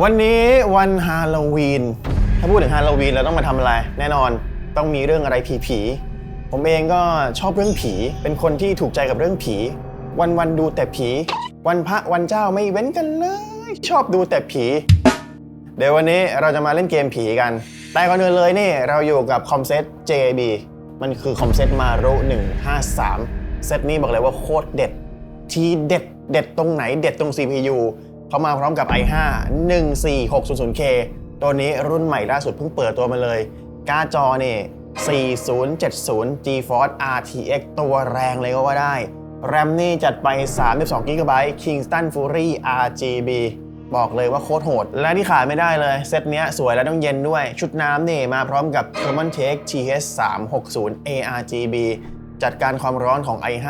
วันนี้วันฮาโลวีน ถ้าพูดถึงฮาโลวีนเราต้องมาทำอะไร แน่นอนต้องมีเรื่องอะไรผีผีผมเองก็ชอบเรื่องผี เป็นคนที่ถูกใจกับเรื่องผี วันวันดูแต่ผี วันพระวันเจ้าไม่เว้นกันเลย ชอบดูแต่ผี เดี๋ยววันนี้เราจะมาเล่นเกมผีกัน แต่ก่อนอื่นเลยนี่เราอยู่กับคอมเซ็ต JB มันคือคอมเซ็ตมารุ153 เซตนี้บอกเลยว่าโคตรเด็ด ทีเด็ด เด็ดตรงไหนเด็ดตรง CPU เขามาพร้อมกับ i5 14600K ตัวนี้รุ่นใหม่ล่าสุดเพิ่งเปิดตัวมาเลย การ์ดจอนี่4070 GeForce RTX ตัวแรงเลยก็ว่าได้ แรมนี่จัดไป 32 GB Kingston Fury RGB บอกเลยว่าโคตรโหด และที่ขาดไม่ได้เลย เซตเนี้ยสวยและต้องเย็นด้วย ชุดน้ำนี่มาพร้อมกับ Thermal Take TH 360 ARGB จัดการความร้อนของ i5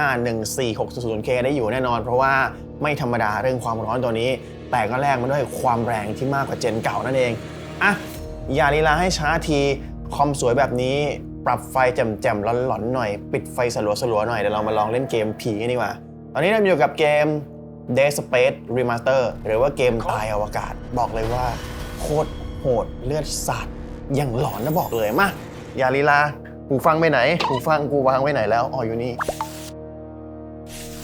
14600K ได้อยู่แน่นอนเพราะว่า ไม่ธรรมดาเรื่องความร้อนตัวนี้ แต่ก็แลกมาด้วยความแรงที่มากกว่าเจนเก่านั่นเองอะอย่าลีลาให้ช้าทีคอมสวยแบบนี้ ปรับไฟแจ่มๆร้อนๆหน่อย ปิดไฟสลัวๆหน่อยเดี๋ยวเรามาลองเล่นเกมผีกันดีกว่า ตอนนี้เราอยู่กับเกม Dead Space Remaster หรือว่าเกมตายอวกาศ บอกเลยว่า โคตรโหดเลือดสาดอย่างหลอนนะบอกเลยมาอย่าลีลาหูฟังไปไหนหูฟังกูวางไว้ไหนแล้วอ๋ออยู่นี่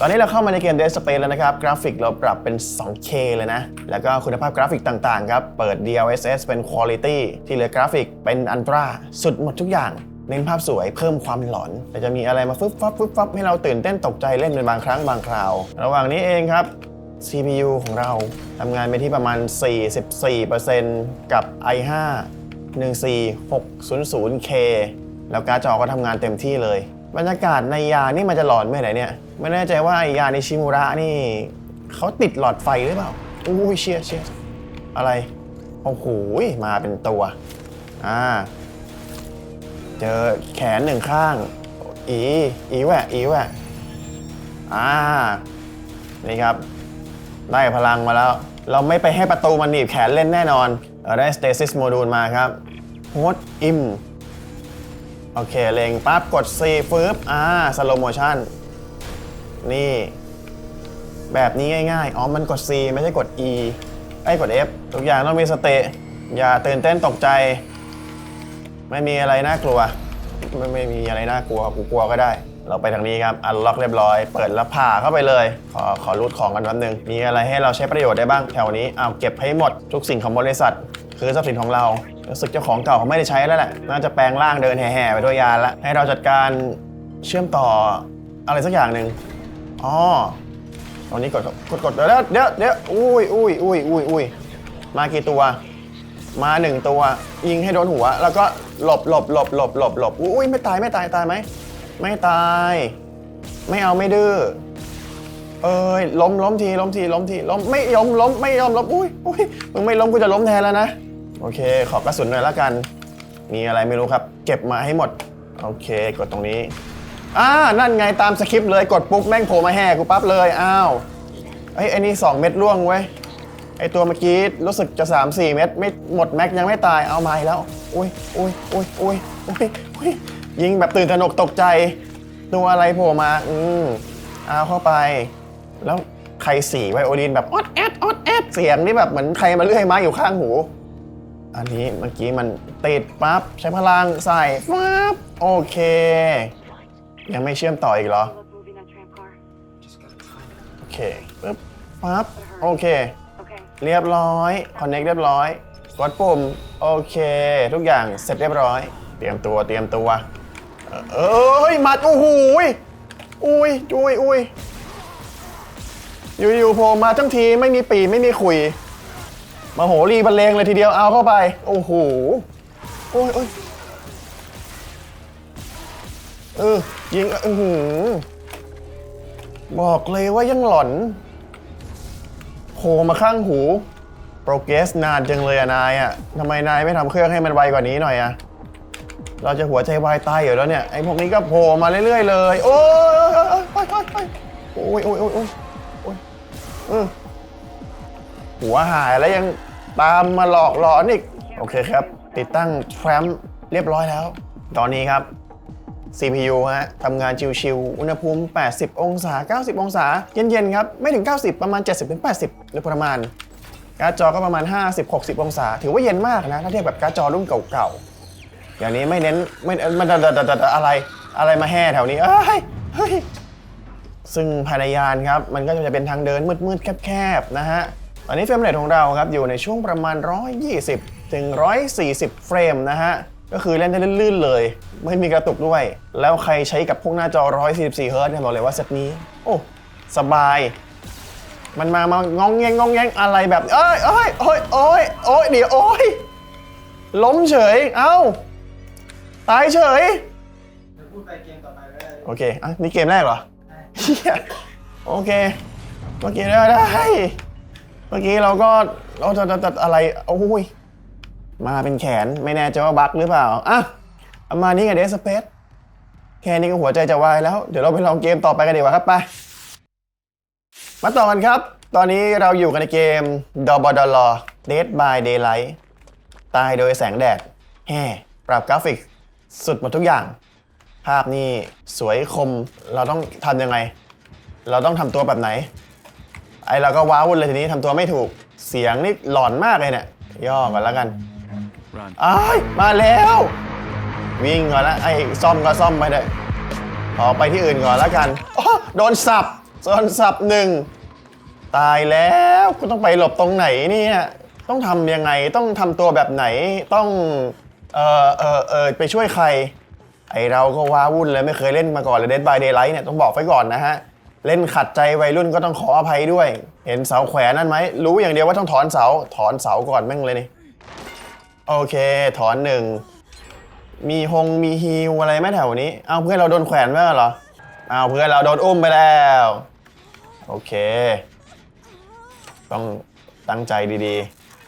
ตอนนี้เราเข้ามาในเกม Dead Space แล้วนะครับ กราฟิกเราปรับเป็น 2K เลยนะ แล้วก็คุณภาพกราฟิกต่างๆครับ เปิด DLSS เป็น Quality ที่เหลือกราฟิกเป็น Ultra สุดหมดทุกอย่าง เน้นภาพสวยเพิ่มความหลอนแต่จะมีอะไรมาฟึบฟับฟึบฟับให้เราตื่นเต้นตกใจเล่นเป็นบางครั้งบางคราว ระหว่างนี้เองครับ CPU ของเราทำงานไปที่ประมาณ 44%กับ i5 14600K แล้วการ์ดจอก็ทำงานเต็มที่เลย บรรยากาศในยานี่มันจะหลอนไปไหนเนี่ย ไม่แน่ใจว่าไอยาในชิมุระนี่เขาติดหลอดไฟหรือเปล่าอุ้ยเชียเชียอะไร โอ้โหมาเป็นตัว อ่า เจอแขนหนึ่งข้าง อี อีแหวะอีแหวะอ่า นี่ครับ ได้พลังมาแล้ว เราไม่ไปให้ประตูมันหนีบแขนเล่นแน่นอนเราได้ stasis module มาครับ hold im โอเคเล็งปั๊บกด C ฟืบอ่า slow motion นี่ แบบนี้ง่ายๆ อ๋อ มันกด C ไม่ใช่กด E ไอ้กด F ทุกอย่างต้องมีสติ อย่าตื่นเต้นตกใจ ไม่มีอะไรน่ากลัว ไม่ไม่มีอะไรน่ากลัว กูกลัวก็ได้ เราไปทางนี้ครับ อันล็อกเรียบร้อย เปิดแล้วผ่าเข้าไปเลย ขอขอรูดของกันแป๊บนึง มีอะไรให้เราใช้ประโยชน์ได้บ้างแถวนี้ เอาเก็บให้หมดทุกสิ่งของบริษัท คือทรัพย์สินของเรา รู้สึกเจ้าของเก่าเขาไม่ได้ใช้แล้วแหละน่าจะแปลงร่างเดินแห่ๆไปด้วยยานละให้เราจัดการเชื่อมต่ออะไรสักอย่างหนึ่งอ๋อตอนนี้กดกดกดเดี๋ยวเดี๋ยวเดี๋ยวอุ้ยอุ้ยอุ้ยอุ้ยอุ้ยมากี่ตัว มาหนึ่งตัว ยิงให้โดนหัว แล้วก็หลบหลบหลบหลบหลบหลบอุ้ยไม่ตายไม่ตายตายไหมไม่ตาย ไม่เอาไม่ดื้อเอ้ยล้มล้มทีล้มทีล้มทีล้มไม่ยอมล้มไม่ยอมล้มอุ้ยอุ้ยมึงไม่ล้มกูจะล้มแทนแล้วนะ โอเค ขอกระสุนหน่อยละกัน มีอะไรไม่รู้ครับ เก็บมาให้หมด โอเค กดตรงนี้ อ่า นั่นไงตามสคริปต์เลย กดปุ๊บแม่งโผล่มาแห่กูปั๊บเลย อ้าวเอ้ไอ้นี่ 2 เม็ดร่วงเว้ย ไอตัวเมื่อกี้รู้สึกจะ 3 4 เม็ดไม่หมดแม็กยังไม่ตาย เอามาแล้ว อุ้ยอุ้ยอุ้ยอุ้ยอุ้ยอุ้ยยิงแบบตื่นตระหนกตกใจ ตัวอะไรโผล่มา อืมเอาเข้าไป แล้วใครสีไวโอลินแบบออดแอดออดแอดเสียงนี่แบบเหมือนใครมาเลื่อยไม้อยู่ข้างหู อันนี้เมื่อกี้มันติดปั๊บใช้พลังใส่ปั๊บโอเค ยังไม่เชื่อมต่ออีกเหรอ โอเคปึ๊บปั๊บโอเค เรียบร้อยคอนเน็กเรียบร้อยกดปุ่มโอเค ทุกอย่างเสร็จเรียบร้อย เตรียมตัวเตรียมตัวเอ้ยมัดโอ้โหยอุ้ยอุ้ยอุ้ยอยู่ๆโผล่มาทั้งทีไม่มีปีไม่มีขุย มาโหรีบรรเลงเลยทีเดียวเอาเข้าไป โอ้โห โอ้ยโอ้ยเออ ยิงอือหือบอกเลยว่ายังหลอนโผล่มาข้างหู โปรเกรสนานจังเลยอะนายอะทำไมนายไม่ทำเครื่องให้มันไวกว่านี้หน่อยอะเราจะหัวใจวายตายอยู่แล้วเนี่ย ไอ้พวกนี้ก็โผล่มาเรื่อยๆเลย โอ้ยโอ้ยโอ้ยโอ้ยโอ้ยโอ้ยอืมหัวหายแล้วยัง ตามมาหลอกหลอนอีก โอเคครับ ติดตั้งแทรมเรียบร้อยแล้ว ตอนนี้ครับ CPU ฮะทำงานชิวๆ อุณหภูมิ 80 องศา 90 องศา เย็นๆ ครับ ไม่ถึง 90 ประมาณ 70-80โดยประมาณ การ์ดจอก็ประมาณ 50-60 องศา ถือว่าเย็นมากนะ ถ้าเทียบกับการ์ดจอรุ่นเก่าๆอย่างนี้ไม่เน้นไม่มันดดดอะไรอะไรมาแห่แถวนี้เอ้ยเฮ้ยซึ่งภายในยานครับ มันก็จะเป็นทางเดินมืดๆ แคบๆ นะฮะ ตอนนี้เฟรมเรทของเราครับอยู่ในช่วงประมาณ 120 ถึง 140 เฟรมนะฮะ ก็คือเล่นได้ลื่นๆเลย ไม่มีกระตุกด้วย แล้วใครใช้กับพวกหน้าจอ 144 เฮิร์ตเนี่ยบอกเลยว่าเซตนี้ โอ้ สบาย มันมามางองแงงงองแงงอะไรแบบ เอ้ยเอ้ยโอ้ยโอ้ยโอ้ยเดี๋ยวโอ้ยล้มเฉย เอ้า ตายเฉยเดี๋ยวพูดไปเกมต่อไปก็ได้โอเคอะนี่เกมแรกเหรอโอเคเมื่อกี้ได้ได้ เมื่อกี้เราก็เราจะจะอะไรโอ้ยมาเป็นแขนไม่แน่ใจว่าบั๊กหรือเปล่าอะเอามานี่กับเดสเปซแค่นี้ก็หัวใจจะวายแล้ว เดี๋ยวเราไปลองเกมต่อไปกันดีกว่าครับไป มาต่อกันครับ ตอนนี้เราอยู่กันในเกมดอบดลอ Dead by Daylight ตายโดยแสงแดดแฮ่ปรับกราฟิก สุดหมดทุกอย่าง ภาพนี่สวยคมเราต้องทำยังไง เราต้องทำตัวแบบไหน ไอเราก็ว้าวุ่นเลยทีนี้ทำตัวไม่ถูก เสียงนี่หลอนมากเลยเนี่ย ย่อก่อนแล้วกัน Run. อ้ายมาแล้ว วิ่งก่อนละไอ้ซ่อมก็ซ่อมไปเลยขอไปที่อื่นก่อนแล้วกันอ๋อโดนสับโดนสับหนึ่งตายแล้วกูต้องไปหลบตรงไหนเนี่ยต้องทำยังไงต้องทำตัวแบบไหนต้อง เออเออเออไปช่วยใคร ไอเราก็ว้าวุ่นเลยไม่เคยเล่นมาก่อนเลย Dead by Daylight เนี่ยต้องบอกไว้ก่อนนะฮะ เล่นขัดใจวัยรุ่นก็ต้องขออภัยด้วย เห็นเสาแขวนนั่นไหม รู้อย่างเดียวว่าต้องถอนเสา ถอนเสาก่อนแม่งเลยนี่ โอเค ถอนหนึ่ง มีฮงมีฮิวอะไรไหมแถวนี้ เอาเพื่อนเราโดนแขวนไว้เหรอ เอาเพื่อนเราโดนอุ้มไปแล้ว โอเค ต้องตั้งใจดี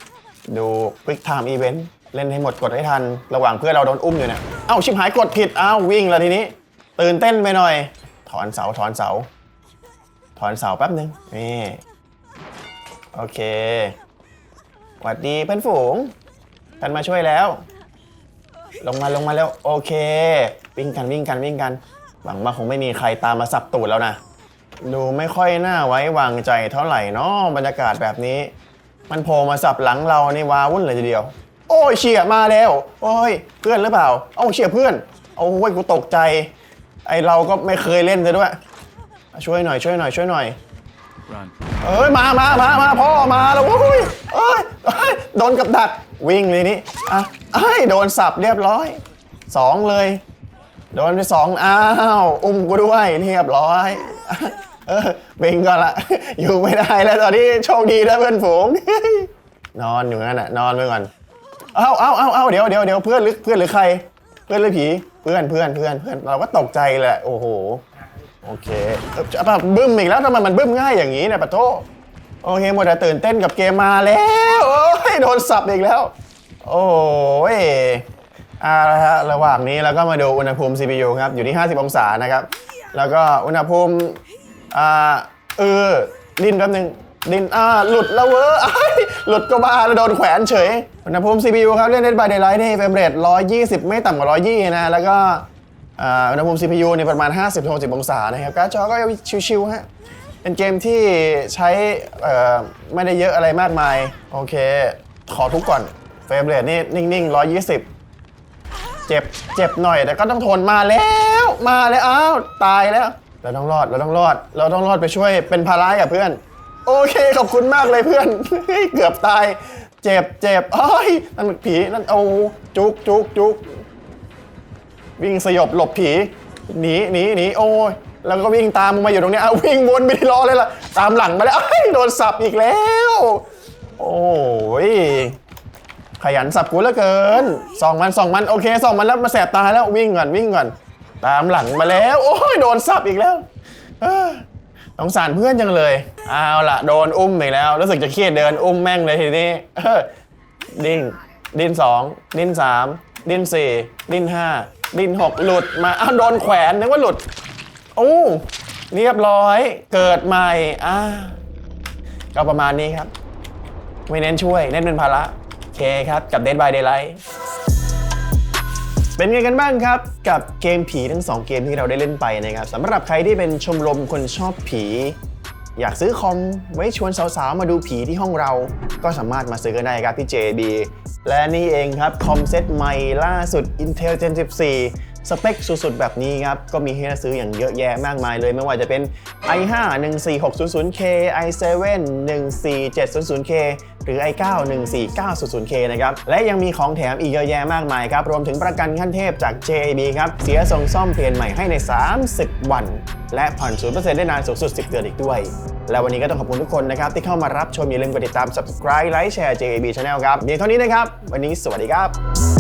ๆ ดู Quick Time Event เล่นให้หมดกดให้ทัน ระหว่างเพื่อนเราโดนอุ้มอยู่เนี่ย เอ้าชิบหายกดผิด เอ้าวิ่งแล้วทีนี้ ตื่นเต้นไปหน่อย ถอนเสาถอนเสา ถอนเสาแป๊บนึงนี่ โอเคหวัดดีเพื่อนฝูงท่านมาช่วยแล้ว ลงมาลงมาแล้ว โอเค วิ่งกันวิ่งกันวิ่งกัน หวังว่าคงไม่มีใครตามมาสับตูดแล้วนะดูไม่ค่อยน่าไว้วางใจเท่าไหร่เนาะบรรยากาศแบบนี้ มันโผล่มาสับหลังเรานี่ว้าวุ่นเลยทีเดียว โอ้ยเฉียมาแล้ว โอ้ย เพื่อนหรือเปล่า เอ้าเฉียเพื่อน โอ้ยกูตกใจ ไอเราก็ไม่เคยเล่นซะด้วย ช่วยหน่อยช่วยหน่อยช่วยหน่อย Run. เอ้ยมามามามาพ่อมาแล้วโอ้ยเอ้ยเอ้ยโดนกับดักวิ่งเลยนี่อะเอ้ยโดนสับเรียบร้อยสองเลย โดนไปสองอ้าวอุ้มกูด้วยเรียบร้อยเออเบ่งก่อนละ อยู่ไม่ได้แล้วตอนนี้โชคดีนะเพื่อนฝูง นอนอยู่นั่นน่ะนอนไปก่อนเอ้าเอ้าเอ้าเอ้าเดี๋ยวเดี๋ยวเดี๋ยวเพื่อนหรือเพื่อนหรือใคร เพื่อนหรือผีเพื่อนเพื่อนเพื่อนเพื่อนเราก็ตกใจแหละโอ้โห โอเคจะแบบบึ้มอีกแล้วทำไมมันบึ้มง่ายอย่างนี้เนี่ยปะโทโอเคหมดแต่ตื่นเต้นกับเกมมาแล้ว โอ้ยโดนสับอีกแล้ว โอ้ยอ่าละฮะระหว่างนี้เราก็มาดูอุณหภูมิ CPU ครับอยู่ที่ 50 องศานะครับ แล้วก็อุณหภูมิอ่าเออดินแป๊บนึงดินอ่าหลุดแล้วเว้ยอ้ายหลุดก็บ้าแล้วโดนแขวนเฉยอุณหภูมิ CPU ครับเล่น Dead by Daylight นี่เฟรมเรท120 ไม่ต่ำกว่า 120 นะ แล้วก็ อ่าอุณหภูมิ CPU เนี่ยประมาณ 50-60องศานะครับการ์ดจอก็ชิวๆฮะเป็นเกมที่ใช้อ่อไม่ได้เยอะอะไรมากมาย โอเค ขอทุกก่อนเฟรมเรทนี่นิ่งๆ 120 เจ็บเจ็บหน่อย แต่ก็ต้องทนมาแล้วมาแล้วอ้าวตายแล้ว เราต้องรอดเราต้องรอด เราต้องรอดไปช่วยเป็นภาระกับเพื่อน โอเค ขอบคุณมากเลยเพื่อน เกือบตาย เจ็บเจ็บอ้ยนั่นผีนั่นโอ้จุกจุกจุก วิ่งสยบหลบผีหนีหนีหนีโอ้ยแล้วก็วิ่งตามมึงมาอยู่ตรงเนี้ยเอาวิ่งวนไม่ได้รอเลยล่ะตามหลังมาแล้วเอ้ยโดนสับอีกแล้ว โอ้ยขยันสับกูเหลือเกินสองมันสองมันโอเคสองมันแล้วมาแสบตาแล้ววิ่งก่อนวิ่งก่อน ตามหลังมาแล้ว โอ้ยโดนสับอีกแล้วต้อสงสารเพื่อนจังเลยเอาละโดนอุ้มอีกแล้วรู้สึกจะเครียดเดินอุ้มแม่งเลยทีนี้ดิ้นดิ้นสองดิ้นสาม ดิ้นสี่ดิ้นห้าดิ้นหกหลุดมาอ้าวโดนแขวนนึกว่าหลุดโอ้เรียบร้อย เกิดใหม่อ่าก็ประมาณนี้ครับ ไม่เน้นช่วยเน้นเป็นภาระโอเคครับกับ Dead by Daylight เป็นไงกันบ้างครับ กับเกมผีทั้ง 2 เกมที่เราได้เล่นไปนะครับสำหรับใครที่เป็นชมรมคนชอบผี อยากซื้อคอมไว้ชวนสาวๆ มาดูผีที่ห้องเรา ก็สามารถมาซื้อกันได้ครับที่ JB และนี่เองครับ คอมเซ็ตใหม่ล่าสุด Intel Gen 14 สเปคสุดๆ แบบนี้ครับ ก็มีให้เราซื้ออย่างเยอะแยะมากมายเลย ไม่ว่าจะเป็น i5 14600K i7 14700K หรือ i9 14900K นะครับ และยังมีของแถมอีกเยอะแยะมากมายครับ รวมถึงประกันขั้นเทพจาก JAB ครับ เสียส่งซ่อมเปลี่ยนใหม่ให้ใน 30 วัน และผ่อน0%ได้นานสูงสุด 10 เดือนอีกด้วย และวันนี้ก็ต้องขอบคุณทุกคนนะครับ ที่เข้ามารับชมอย่าลืมกดติดตาม subscribe ไลค์แชร์ JAB Channel ครับเพียงเท่านี้นะครับ วันนี้สวัสดีครับ